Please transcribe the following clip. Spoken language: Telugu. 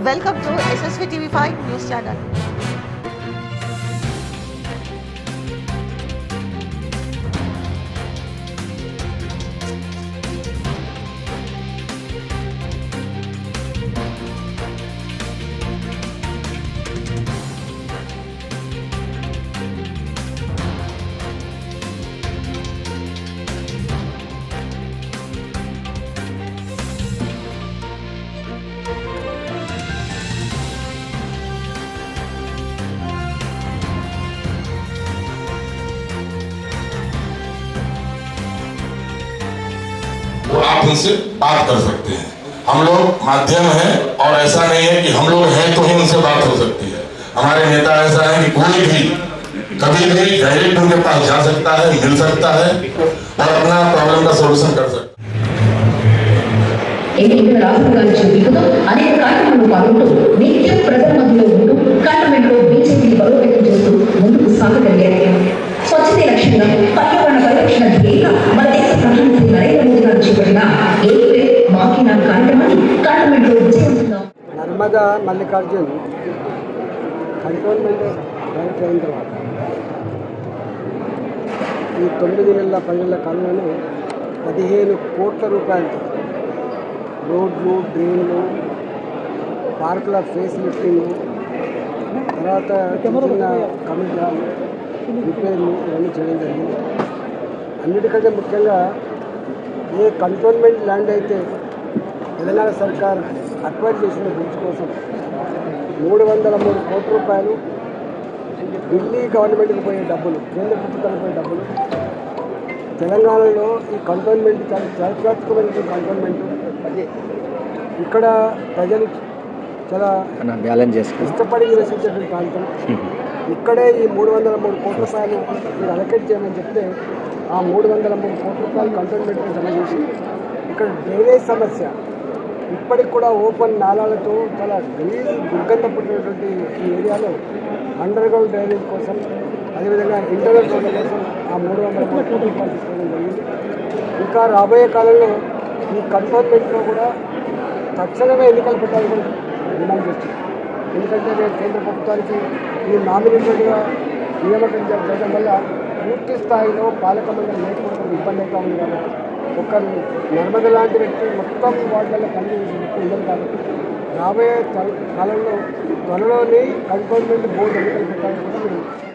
Welcome to SSV TV5 News Channel. आप उनसे बात कर सकते हैं हम लोग माध्यम है और ऐसा नहीं है कि हम लोग हैं तो ही उनसे बात हो सकती है हमारे नेता ऐसा है कि कोई भी कभी भी डायरेक्ट उनके पास जा सकता है मिल सकता है और अपना प्रॉब्लम का सोल्यूशन कर सकता है ఎన్నికల రాహుల్ గాంధీ చూపుతూ అనేక కార్యక్రమాలు పాల్గొంటూ నిత్యం ప్రజల మధ్యలో ఉంటూ నర్మద మల్లికార్జున్ కంటోన్మెంట్ డైరెక్టర్ అయిన తర్వాత ఈ తొమ్మిది నెలల పది కాలంలోనే పదిహేను కోట్ల రూపాయలతో రోడ్లు డ్రైన్లు పార్కుల ఫేస్ లిఫ్టింగ్ తర్వాత చిన్న రిపేర్లు ఇవన్నీ చేయడం జరిగింది అన్నిటికంటే ముఖ్యంగా ఏ కంటోన్మెంట్ ల్యాండ్ అయితే తెలంగాణ సర్కార్ అక్వైర్ చేసిన బ్రిడ్జ్ కోసం మూడు వందల మూడు కోట్ల రూపాయలు ఢిల్లీ గవర్నమెంట్కి పోయే డబ్బులు కేంద్ర ప్రభుత్వానికి పోయే డబ్బులు తెలంగాణలో ఈ కంటోన్మెంట్ చాలా చారిత్రాత్మకమైన కంటోన్మెంట్ ఇక్కడ ప్రజలు చాలా బ్యాలెన్స్ చేసుకుని ఇష్టపడి నివసించేటువంటి ప్రాంతం ఇక్కడే ఈ మూడు వందల మూడు కోట్ల రూపాయలు మీరు అలకేట్ చేయమని చెప్తే ఆ మూడు వందల మూడు కోట్ల రూపాయలు కంటోన్మెంట్కి జమ చేసి ఇక్కడ డ్రైనేజ్ సమస్య ఇప్పటికి కూడా ఓపెన్ నాళాలతో చాలా గలీజ్ దుర్గంధ పుట్టినటువంటి ఈ ఏరియాలో అండర్ గ్రౌండ్ డ్రైనేజ్ కోసం అదేవిధంగా ఇంటర్నల్ రోడ్ల కోసం ఆ మూడు వందల రూపాయలు తీసుకోవడం జరిగింది ఇంకా రాబోయే కాలంలో ఈ కన్ఫర్మెంట్లో కూడా తక్షణమే ఎన్నికలు పెట్టాలని డిమాండ్ చేస్తుంది ఎందుకంటే నేను కేంద్ర ప్రభుత్వానికి ఈ నామినేటెడ్గా నియామకం చేయడం వల్ల పూర్తి స్థాయిలో పాలక మండలి లేకపోవడం ఇబ్బంది అవుతా ఉంది కాబట్టి ఒక నర్మద లాంటి వ్యక్తి మొత్తం వార్డులలో పనిచేసే వ్యక్తి ఉండదు కాబట్టి రాబోయే కాలంలో త్వరలోనే కంటోన్మెంట్ బోర్డు ఎన్నికలు పెట్టాలని కూడా మేము